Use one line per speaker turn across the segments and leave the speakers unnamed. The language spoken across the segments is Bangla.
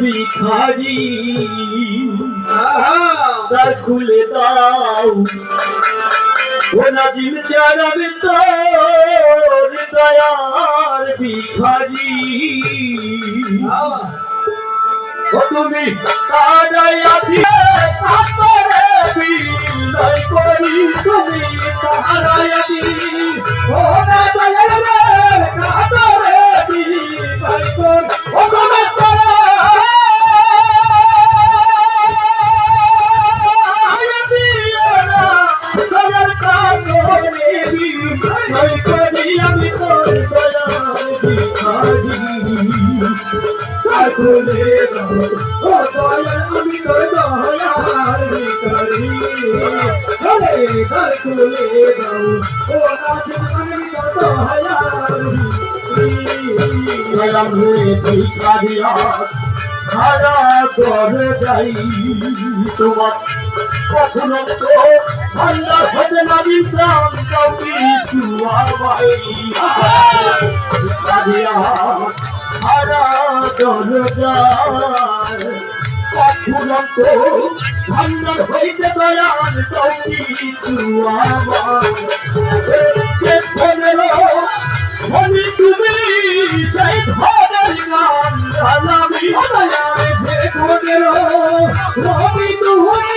ভিখারি। দ্বার খুলে দাও। ও নাজিম চারাবে তোর দয়ার ভিখারি। ও তুমি তারাই আছি সাতরে বিলাই করি, তুমি তারাই আছি। ও ওরে কাকুলে দাও ও নাজিম আমি তোর দয়ার ভিখারি দয়াল রে ভিখারিয়া খারা করে যাই তোমার কখনো তো হারা কিছু আমার। তুমি সেই ঘরের হলি তুমি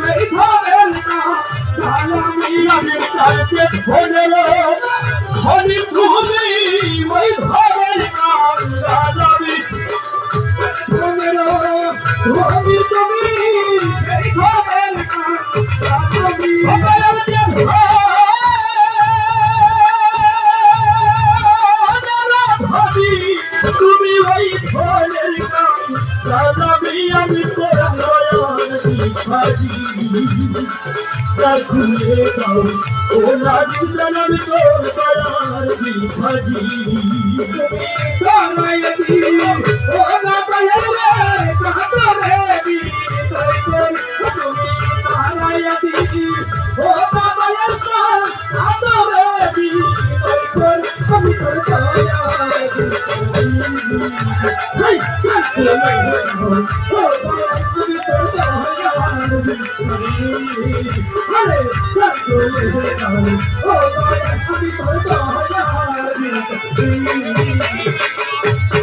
সেই ঘরের গান তুমি। নারী জানাম তোর দয়াল ভিখারি সারায়তি ও না রে কাতরে বি তোর তোর তুমি সারায়তি ও না দয়াল কাতরে বি তোর তোর আমি তোর দয়াল হাই হাই ও দয়াল আমি তোর দয়াল আরে কাকুলে দাও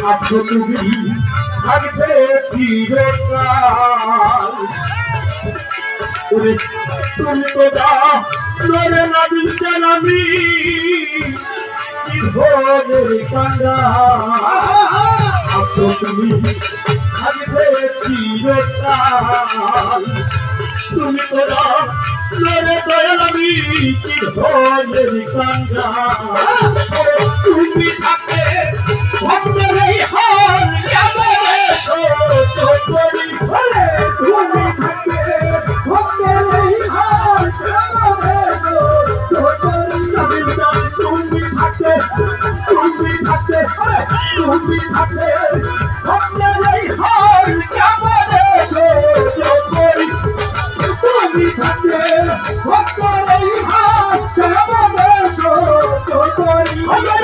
আজকে তুমি থাকবে চিরকাল তুমি তো দা নরে না দিচ্ছেন আমি কি ভোগের কান্ডা আজকে তুমি নরে দয়াল আমি কি তুমি ওরে তুমি এই হাল ভক্তের এই হাল কেমনে সহ্য করি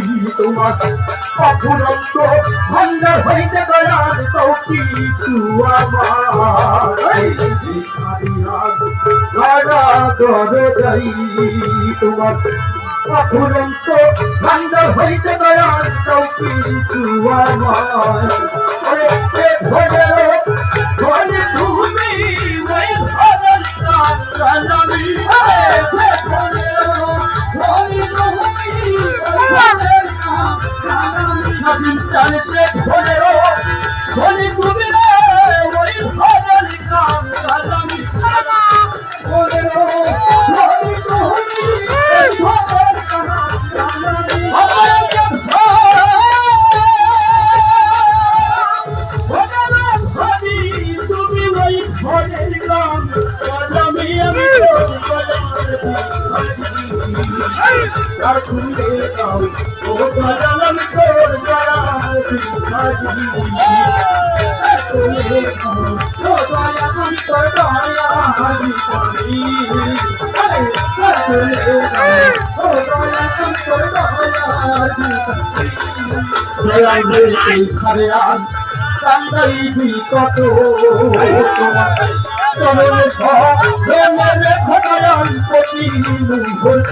তোমার অফুরন্ত ভান্ডার হইতে দয়াল তো কিছু আমার। দাদা দরজাই তোমার অফুরন্ত ভান্ডার হইতে আমার। নদীর চারিতে ধরে ধনী তুমি কত চরণ সব ঘটায় প্রতি হতো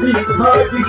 भिखारी